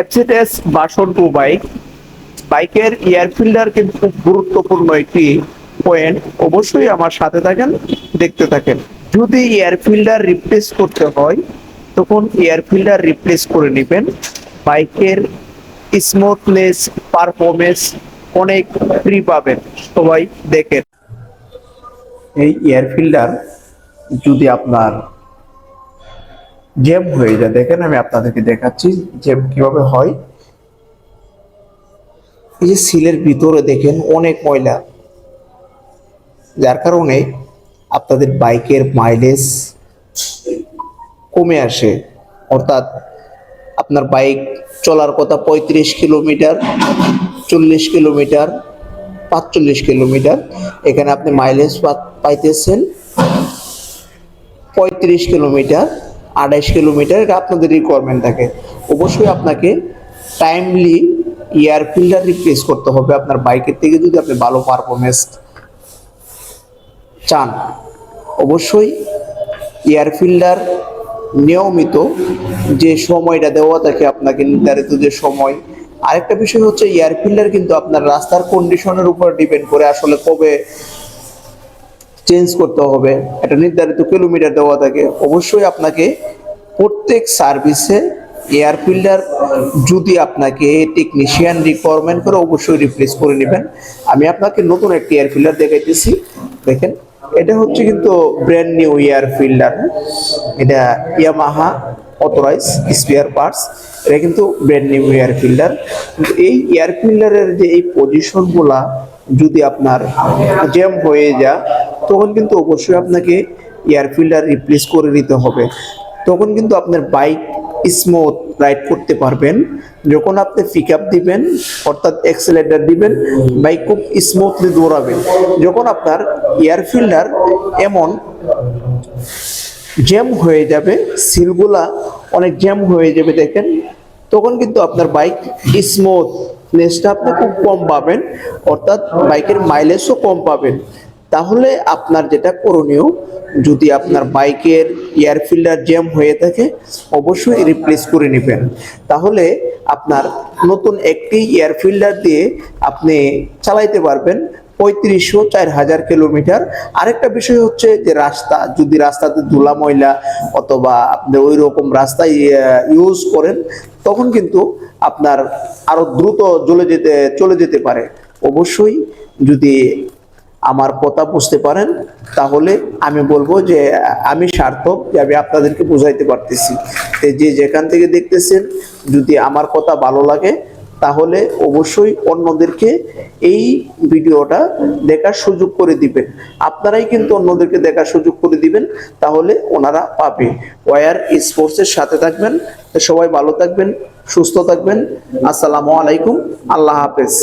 FZS version two bike বাইকের air filter কিন্তু খুব গুরুত্বপূর্ণ একটি পয়েন্ট অবশ্যই আমার সাথে থাকেন, দেখতে থাকেন। যদি এয়ার ফিল্টার রিপ্লেস করতে হয়, তখন এয়ার ফিল্টার রিপ্লেস করে নেবেন। বাইকের স্মুথনেস পারফরমেন্স অনেক ফ্রি পাবেন। সবাই দেখেন। এই এয়ার ফিল্টার যদি আপনার জ্যাম হয়ে যায়। দেখেন, আমি আপনাদেরকে দেখাচ্ছি জ্যাম কীভাবে হয়। এই যে সিলের ভিতরে দেখেন অনেক ময়লা। যার কারণে আপনাদের বাইকের মাইলেজ কমে আসে। অর্থাৎ আপনার বাইক চলার কথা পঁয়ত্রিশ কিলোমিটার, চল্লিশ কিলোমিটার, পাঁচচল্লিশ কিলোমিটার। এখানে আপনি মাইলেজ পাইতেছেন পঁয়ত্রিশ কিলোমিটার। আঠাইশ কিলোমিটার আপনাদের রিকোয়ারমেন্ট থাকে। অবশ্যই আপনাকে টাইমলি এয়ার ফিল্টার রিপ্লেস করতে হবে আপনার বাইকের থেকে যদি আপনি ভালো পারফরমেন্স চান। অবশ্যই এয়ার ফিল্টার নিয়মিত যে সময়টা দেওয়া থাকে আপনাকে নির্ধারিত যে সময়। আরেকটা বিষয় হচ্ছে এয়ার ফিল্টার কিন্তু আপনার রাস্তার কন্ডিশনের উপর ডিপেন্ড করে আসলে কবে চেঞ্জ করতে হবে। একটা নির্ধারিত কিলোমিটার দেওয়া থাকে। অবশ্যই আপনাকে প্রত্যেক সার্ভিসে এয়ার ফিল্টার যদি আপনাকে টেকনিশিয়ান রিকোয়ারমেন্ট করে অবশ্যই রিপ্লেস করে নেবেন। আমি আপনাকে নতুন একটি এয়ার ফিল্টার দেখাইতেছি। দেখেন, এটা হচ্ছে কিন্তু ব্র্যান্ড নিউ এয়ার ফিল্টার এটা ইয়ামাহা অথরাইজ স্পেয়ার পার্টস এটা কিন্তু ব্র্যান্ড নিউ এয়ার ফিল্টার কিন্তু এই এয়ার ফিল্টারের যে এই পজিশনগুলা যদি আপনার জ্যাম হয়ে যায় তখন কিন্তু অবশ্যই আপনাকে এয়ার ফিল্টার রিপ্লেস করে নিতে হবে। তখন কিন্তু আপনার বাইক স্মুথ রাইড করতে পারবেন। যখন আপনি পিক আপ দিবেন, অর্থাৎ এক্সেলেটার দিবেন বাইক খুব স্মুথলি দৌড়াবেন। যখন আপনার এয়ার ফিল্টার এমন জ্যাম হয়ে যাবে, সিলগুলা অনেক জ্যাম হয়ে যাবে দেখেন, তখন কিন্তু আপনার বাইক স্মুথনেসটা আপনি খুব কম পাবেন, অর্থাৎ বাইকের মাইলেজও কম পাবেন। তাহলে আপনার যেটা করণীয়, যদি আপনার বাইকের এয়ার ফিল্টার জ্যাম হয়ে থাকে, অবশ্যই রিপ্লেস করে নেবেন। তাহলে আপনার নতুন একটি এয়ার ফিল্টার দিয়ে আপনি চালাইতে পারবেন পঁয়ত্রিশশো চার হাজার কিলোমিটার। আরেকটা বিষয় হচ্ছে যে রাস্তা, যদি রাস্তাতে ধুলা ময়লা অথবা আপনি ওই রকম রাস্তায় ইউজ করেন, তখন কিন্তু আপনার আরও দ্রুত চলে যেতে চলে যেতে পারে। অবশ্যই যদি আমার কথা বুঝতে পারেন, তাহলে আমি বলব যে, আমি সার্থক যে আমি আপনাদেরকে বুঝাইতে পারতেছি। যে যেখান থেকে দেখতেছেন, যদি আমার কথা ভালো লাগে, তাহলে অবশ্যই অন্যদেরকে এই ভিডিওটা দেখার সুযোগ করে দিবেন। আপনারাই কিন্তু অন্যদেরকে দেখার সুযোগ করে দিবেন, তাহলে ওনারা পাবে। ওয়ার স্পোর্টসের সাথে থাকবেন সবাই ভালো থাকবেন, সুস্থ থাকবেন। আসসালামু আলাইকুম, আল্লাহ হাফেজ।